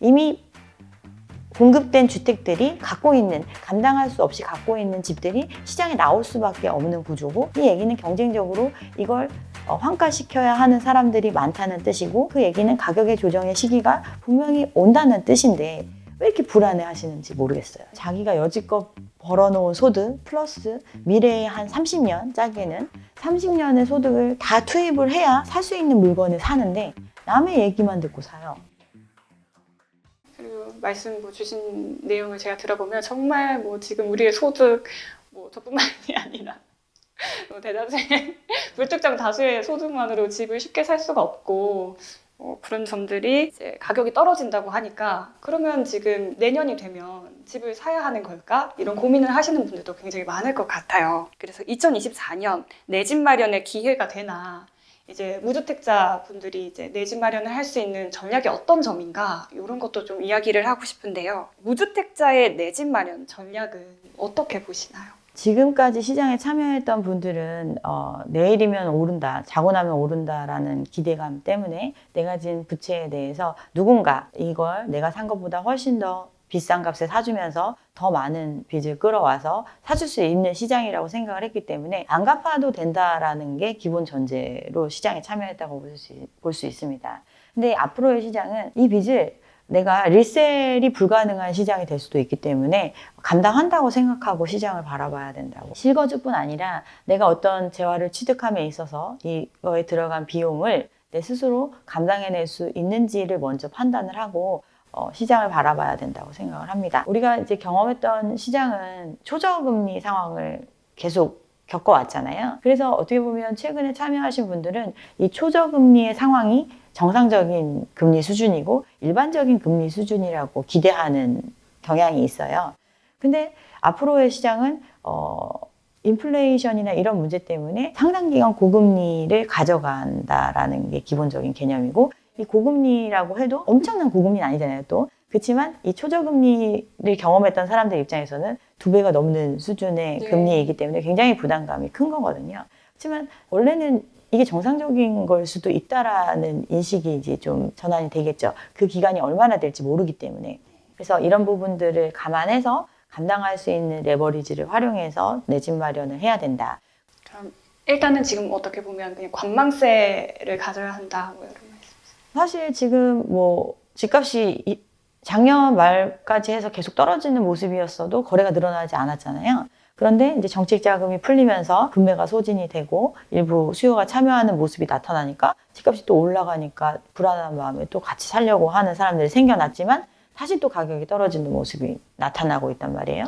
이미 공급된 주택들이 갖고 있는 감당할 수 없이 갖고 있는 집들이 시장에 나올 수밖에 없는 구조고 이 얘기는 경쟁적으로 이걸 어, 환가시켜야 하는 사람들이 많다는 뜻이고 그 얘기는 가격의 조정의 시기가 분명히 온다는 뜻인데 왜 이렇게 불안해 하시는지 모르겠어요. 자기가 여지껏 벌어놓은 소득 플러스 미래의 한 30년 짜게는 30년의 소득을 다 투입을 해야 살 수 있는 물건을 사는데 남의 얘기만 듣고 사요. 그리고 말씀 뭐 주신 내용을 제가 들어보면 정말 뭐 지금 우리의 소득 뭐 저뿐만이 아니라 뭐 대다수의 불특정 다수의 소득만으로 집을 쉽게 살 수가 없고 어, 그런 점들이 이제 가격이 떨어진다고 하니까 그러면 지금 내년이 되면 집을 사야 하는 걸까 이런 고민을 하시는 분들도 굉장히 많을 것 같아요. 그래서 2024년 내 집 마련의 기회가 되나 이제 무주택자 분들이 이제 내 집 마련을 할 수 있는 전략이 어떤 점인가 이런 것도 좀 이야기를 하고 싶은데요. 무주택자의 내 집 마련 전략은 어떻게 보시나요? 지금까지 시장에 참여했던 분들은 어, 내일이면 오른다, 자고 나면 오른다라는 기대감 때문에 내가 진 부채에 대해서 누군가 이걸 내가 산 것보다 훨씬 더 비싼 값에 사주면서 더 많은 빚을 끌어와서 사줄 수 있는 시장이라고 생각을 했기 때문에 안 갚아도 된다라는 게 기본 전제로 시장에 참여했다고 볼수 있습니다. 근데 앞으로의 시장은 이 빚을 내가 리셀이 불가능한 시장이 될 수도 있기 때문에 감당한다고 생각하고 시장을 바라봐야 된다고. 실거주뿐 아니라 내가 어떤 재화를 취득함에 있어서 이거에 들어간 비용을 내 스스로 감당해낼 수 있는지를 먼저 판단을 하고 어, 시장을 바라봐야 된다고 생각을 합니다. 우리가 이제 경험했던 시장은 초저금리 상황을 계속 겪어왔잖아요. 그래서 어떻게 보면 최근에 참여하신 분들은 이 초저금리의 상황이 정상적인 금리 수준이고 일반적인 금리 수준이라고 기대하는 경향이 있어요. 근데 앞으로의 시장은 어, 인플레이션이나 이런 문제 때문에 상당 기간 고금리를 가져간다라는 게 기본적인 개념이고 이 고금리라고 해도 엄청난 고금리는 아니잖아요 또 그렇지만 이 초저금리를 경험했던 사람들 입장에서는 두 배가 넘는 수준의 네. 금리이기 때문에 굉장히 부담감이 큰 거거든요. 하지만 원래는 이게 정상적인 걸 수도 있다라는 인식이 이제 좀 전환이 되겠죠. 그 기간이 얼마나 될지 모르기 때문에. 그래서 이런 부분들을 감안해서 감당할 수 있는 레버리지를 활용해서 내 집 마련을 해야 된다. 그럼 일단은 지금 어떻게 보면 그냥 관망세를 가져야 한다 뭐 이런. 사실 지금 뭐 집값이 이- 작년 말까지 해서 계속 떨어지는 모습이었어도 거래가 늘어나지 않았잖아요. 그런데 이제 정책 자금이 풀리면서 금매가 소진이 되고 일부 수요가 참여하는 모습이 나타나니까 집값이 또 올라가니까 불안한 마음에 또 같이 살려고 하는 사람들이 생겨났지만 다시 또 가격이 떨어지는 모습이 나타나고 있단 말이에요.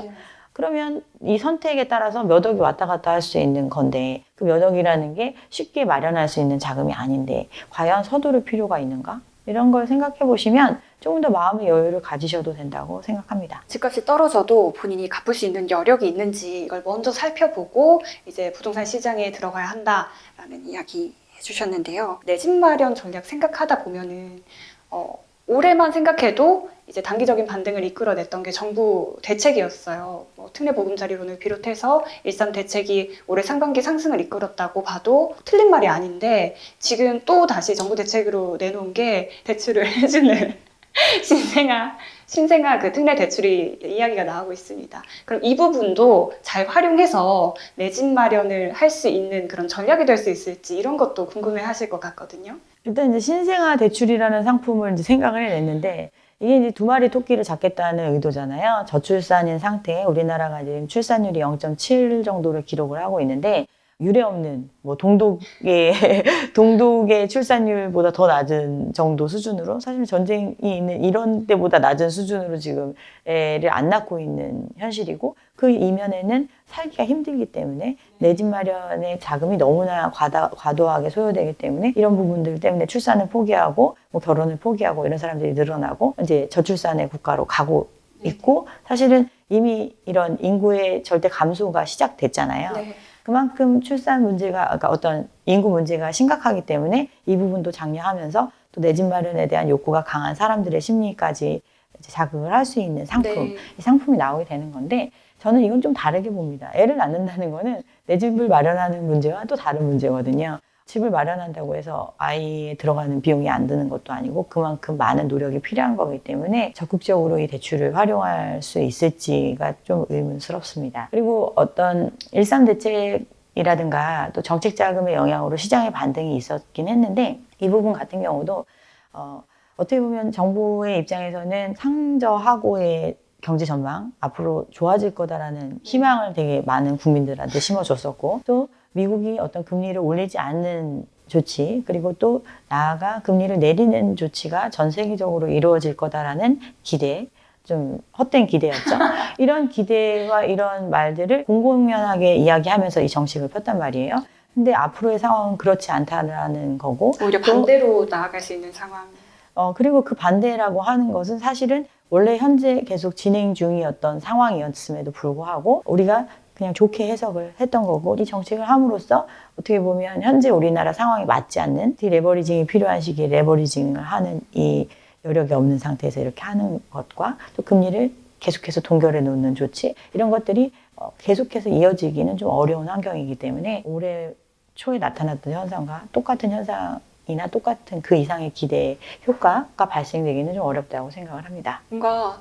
그러면 이 선택에 따라서 몇 억이 왔다 갔다 할 수 있는 건데 그 몇 억이라는 게 쉽게 마련할 수 있는 자금이 아닌데 과연 서두를 필요가 있는가? 이런 걸 생각해 보시면 조금 더 마음의 여유를 가지셔도 된다고 생각합니다. 집값이 떨어져도 본인이 갚을 수 있는 여력이 있는지 이걸 먼저 살펴보고 이제 부동산 시장에 들어가야 한다라는 이야기 해주셨는데요. 내 집 마련 전략 생각하다 보면은 어, 올해만 생각해도 이제 단기적인 반등을 이끌어냈던 게 정부 대책이었어요. 뭐 특례 보금자리론을 비롯해서 일산 대책이 올해 상반기 상승을 이끌었다고 봐도 틀린 말이 아닌데 지금 또 다시 정부 대책으로 내놓은 게 대출을 해주는 신생아 신생아 그 특례 대출이 이야기가 나오고 있습니다. 그럼 이 부분도 잘 활용해서 내 집 마련을 할 수 있는 그런 전략이 될 수 있을지 이런 것도 궁금해 하실 것 같거든요. 일단 이제 신생아 대출이라는 상품을 이제 생각을 해냈는데 이게 이제 두 마리 토끼를 잡겠다는 의도잖아요. 저출산인 상태에 우리나라가 지금 출산율이 0.7 정도를 기록을 하고 있는데 유례 없는 뭐 동독의 동독의 출산율보다 더 낮은 정도 수준으로 사실 전쟁이 있는 이런 때보다 낮은 수준으로 지금 애를 안 낳고 있는 현실이고 그 이면에는 살기가 힘들기 때문에 내 집 마련의 자금이 너무나 과다, 과도하게 소요되기 때문에 이런 부분들 때문에 출산을 포기하고 뭐 결혼을 포기하고 이런 사람들이 늘어나고 이제 저출산의 국가로 가고 있고 사실은 이미 이런 인구의 절대 감소가 시작됐잖아요. 네. 그만큼 출산 문제가 그러니까 어떤 인구 문제가 심각하기 때문에 이 부분도 장려하면서 또 내 집 마련에 대한 욕구가 강한 사람들의 심리까지 자극을 할 수 있는 상품, 네. 이 상품이 나오게 되는 건데 저는 이건 좀 다르게 봅니다. 애를 낳는다는 거는 내 집을 마련하는 문제와 또 다른 문제거든요. 집을 마련한다고 해서 아이에 들어가는 비용이 안 드는 것도 아니고 그만큼 많은 노력이 필요한 거기 때문에 적극적으로 이 대출을 활용할 수 있을지가 좀 의문스럽습니다. 그리고 어떤 일상 대책 이라든가 또 정책 자금의 영향으로 시장의 반등이 있었긴 했는데 이 부분 같은 경우도 어, 어떻게 보면 정부의 입장에서는 상저하고의 경제 전망 앞으로 좋아질 거다라는 희망을 되게 많은 국민들한테 심어줬었고 또 미국이 어떤 금리를 올리지 않는 조치 그리고 또 나아가 금리를 내리는 조치가 전 세계적으로 이루어질 거다라는 기대 좀 헛된 기대였죠. 이런 기대와 이런 말들을 공공연하게 이야기하면서 이 정책을 폈단 말이에요. 근데 앞으로의 상황은 그렇지 않다라는 거고 오히려 또- 반대로 나아갈 수 있는 상황. 어, 그리고 그 반대라고 하는 것은 사실은 원래 현재 계속 진행 중이었던 상황이었음에도 불구하고 우리가 그냥 좋게 해석을 했던 거고 이 정책을 함으로써 어떻게 보면 현재 우리나라 상황에 맞지 않는 디레버리징이 필요한 시기에 레버리징을 하는 이 여력이 없는 상태에서 이렇게 하는 것과 또 금리를 계속해서 동결해 놓는 조치 이런 것들이 어, 계속해서 이어지기는 좀 어려운 환경이기 때문에 올해 초에 나타났던 현상과 똑같은 현상 이나 똑같은 그 이상의 기대 효과가 발생되기는 좀 어렵다고 생각을 합니다. 뭔가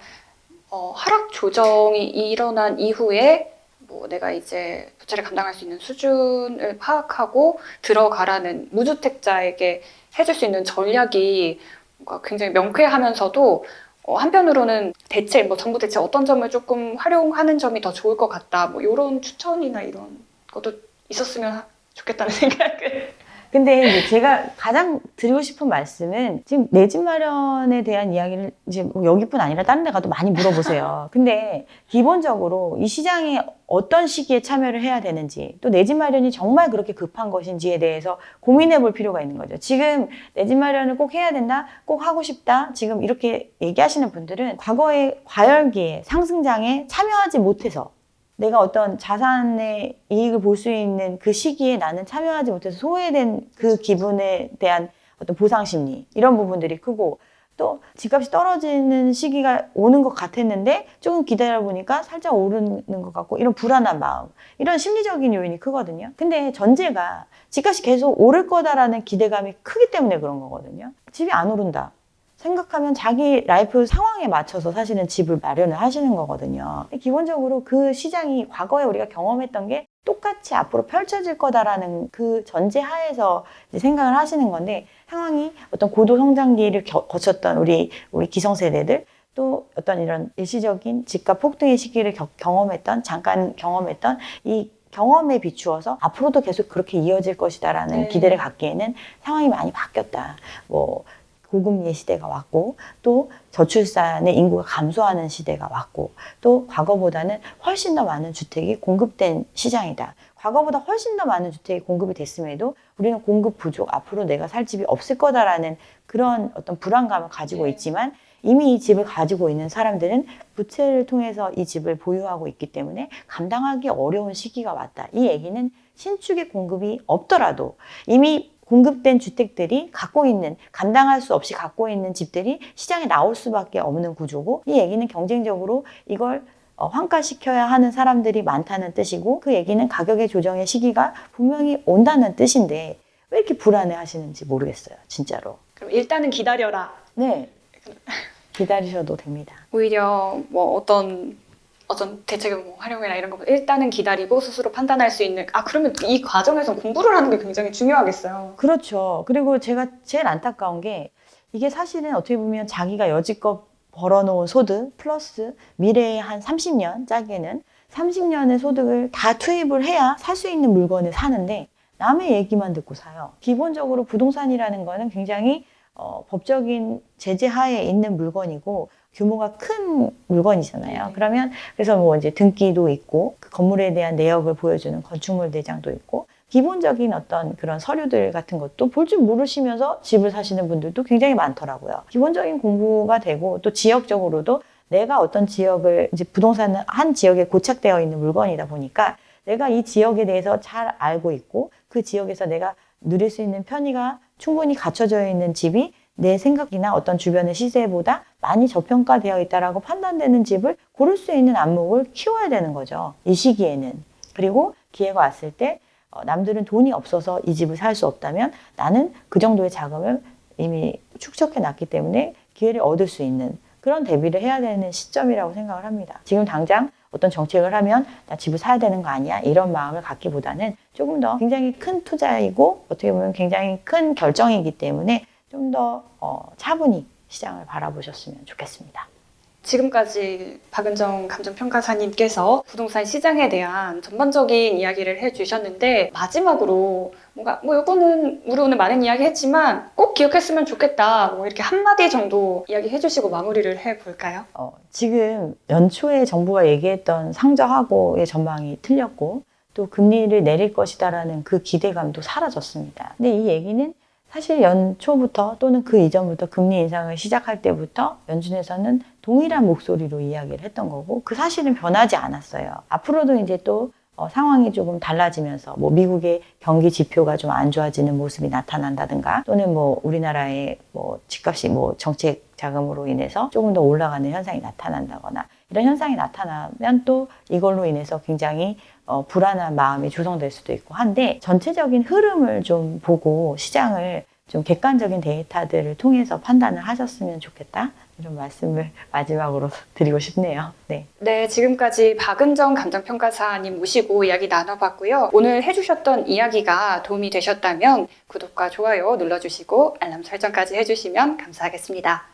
어, 하락 조정이 일어난 이후에 뭐 내가 이제 부채를 감당할 수 있는 수준을 파악하고 들어가라는 무주택자에게 해줄 수 있는 전략이 굉장히 명쾌하면서도 어, 한편으로는 대책, 뭐 정부 대책 어떤 점을 조금 활용하는 점이 더 좋을 것 같다. 뭐 이런 추천이나 이런 것도 있었으면 좋겠다는 생각을. 근데 이제 제가 가장 드리고 싶은 말씀은 지금 내 집 마련에 대한 이야기를 이제 뭐 여기뿐 아니라 다른 데 가도 많이 물어보세요. 근데 기본적으로 이 시장에 어떤 시기에 참여를 해야 되는지 또 내 집 마련이 정말 그렇게 급한 것인지에 대해서 고민해 볼 필요가 있는 거죠. 지금 내 집 마련을 꼭 해야 된다, 꼭 하고 싶다, 지금 이렇게 얘기하시는 분들은 과거의 과열기에 상승장에 참여하지 못해서 내가 어떤 자산의 이익을 볼 수 있는 그 시기에 나는 참여하지 못해서 소외된 그 기분에 대한 어떤 보상 심리 이런 부분들이 크고 또 집값이 떨어지는 시기가 오는 것 같았는데 조금 기다려 보니까 살짝 오르는 것 같고 이런 불안한 마음 이런 심리적인 요인이 크거든요. 근데 전제가 집값이 계속 오를 거다라는 기대감이 크기 때문에 그런 거거든요. 집이 안 오른다. 생각하면 자기 라이프 상황에 맞춰서 사실은 집을 마련을 하시는 거거든요. 기본적으로 그 시장이 과거에 우리가 경험했던 게 똑같이 앞으로 펼쳐질 거다라는 그 전제 하에서 생각을 하시는 건데 상황이 어떤 고도 성장기를 겨- 거쳤던 우리 우리 기성세대들 또 어떤 이런 일시적인 집값 폭등의 시기를 겨- 경험했던 잠깐 경험했던 이 경험에 비추어서 앞으로도 계속 그렇게 이어질 것이다라는 네. 기대를 갖기에는 상황이 많이 바뀌었다. 뭐 고금리의 시대가 왔고 또 저출산의 인구가 감소하는 시대가 왔고 또 과거보다는 훨씬 더 많은 주택이 공급된 시장이다. 과거보다 훨씬 더 많은 주택이 공급이 됐음에도 우리는 공급 부족, 앞으로 내가 살 집이 없을 거다라는 그런 어떤 불안감을 가지고 네. 있지만 이미 이 집을 가지고 있는 사람들은 부채를 통해서 이 집을 보유하고 있기 때문에 감당하기 어려운 시기가 왔다. 이 얘기는 신축의 공급이 없더라도 이미 공급된 주택들이 갖고 있는 감당할 수 없이 갖고 있는 집들이 시장에 나올 수밖에 없는 구조고 이 얘기는 경쟁적으로 이걸 어, 환가시켜야 하는 사람들이 많다는 뜻이고 그 얘기는 가격의 조정의 시기가 분명히 온다는 뜻인데 왜 이렇게 불안해 하시는지 모르겠어요 진짜로. 그럼 일단은 기다려라. 네. 기다리셔도 됩니다. 오히려 뭐 어떤 어떤 대책을 뭐 활용해라 이런 것보다 일단은 기다리고 스스로 판단할 수 있는 아 그러면 이 과정에서 공부를 하는 게 굉장히 중요하겠어요. 그렇죠. 그리고 제가 제일 안타까운 게 이게 사실은 어떻게 보면 자기가 여지껏 벌어놓은 소득 플러스 미래에 한 30년 짜게는 30년의 소득을 다 투입을 해야 살 수 있는 물건을 사는데 남의 얘기만 듣고 사요. 기본적으로 부동산이라는 거는 굉장히 어, 법적인 제재 하에 있는 물건이고 규모가 큰 물건이잖아요. 네. 그러면 그래서 뭐 이제 등기도 있고 그 건물에 대한 내역을 보여주는 건축물 대장도 있고 기본적인 어떤 그런 서류들 같은 것도 볼 줄 모르시면서 집을 사시는 분들도 굉장히 많더라고요. 기본적인 공부가 되고 또 지역적으로도 내가 어떤 지역을 이제 부동산은 한 지역에 고착되어 있는 물건이다 보니까 내가 이 지역에 대해서 잘 알고 있고 그 지역에서 내가 누릴 수 있는 편의가 충분히 갖춰져 있는 집이 내 생각이나 어떤 주변의 시세보다 많이 저평가되어 있다라고 판단되는 집을 고를 수 있는 안목을 키워야 되는 거죠. 이 시기에는. 그리고 기회가 왔을 때 어, 남들은 돈이 없어서 이 집을 살 수 없다면 나는 그 정도의 자금을 이미 축적해 놨기 때문에 기회를 얻을 수 있는 그런 대비를 해야 되는 시점이라고 생각을 합니다. 지금 당장 어떤 정책을 하면 나 집을 사야 되는 거 아니야? 이런 마음을 갖기보다는 조금 더 굉장히 큰 투자이고 어떻게 보면 굉장히 큰 결정이기 때문에 좀더 어, 차분히 시장을 바라보셨으면 좋겠습니다. 지금까지 박은정 감정평가사님께서 부동산 시장에 대한 전반적인 이야기를 해주셨는데 마지막으로 뭔가 뭐 이거는 우리 오늘 많은 이야기 했지만 꼭 기억했으면 좋겠다 뭐 이렇게 한마디 정도 이야기 해주시고 마무리를 해볼까요? 어, 지금 연초에 정부가 얘기했던 상저하고의 전망이 틀렸고 또 금리를 내릴 것이다라는 그 기대감도 사라졌습니다. 근데 이 얘기는 사실 연초부터 또는 그 이전부터 금리 인상을 시작할 때부터 연준에서는 동일한 목소리로 이야기를 했던 거고 그 사실은 변하지 않았어요. 앞으로도 이제 또 어, 상황이 조금 달라지면서 뭐 미국의 경기 지표가 좀 안 좋아지는 모습이 나타난다든가 또는 뭐 우리나라의 뭐 집값이 뭐 정책 자금으로 인해서 조금 더 올라가는 현상이 나타난다거나 이런 현상이 나타나면 또 이걸로 인해서 굉장히 어, 불안한 마음이 조성될 수도 있고 한데 전체적인 흐름을 좀 보고 시장을 좀 객관적인 데이터들을 통해서 판단을 하셨으면 좋겠다 이런 말씀을 마지막으로 드리고 싶네요. 네. 네, 지금까지 박은정 감정평가사님 모시고 이야기 나눠봤고요. 오늘 해주셨던 이야기가 도움이 되셨다면 구독과 좋아요 눌러주시고 알람 설정까지 해주시면 감사하겠습니다.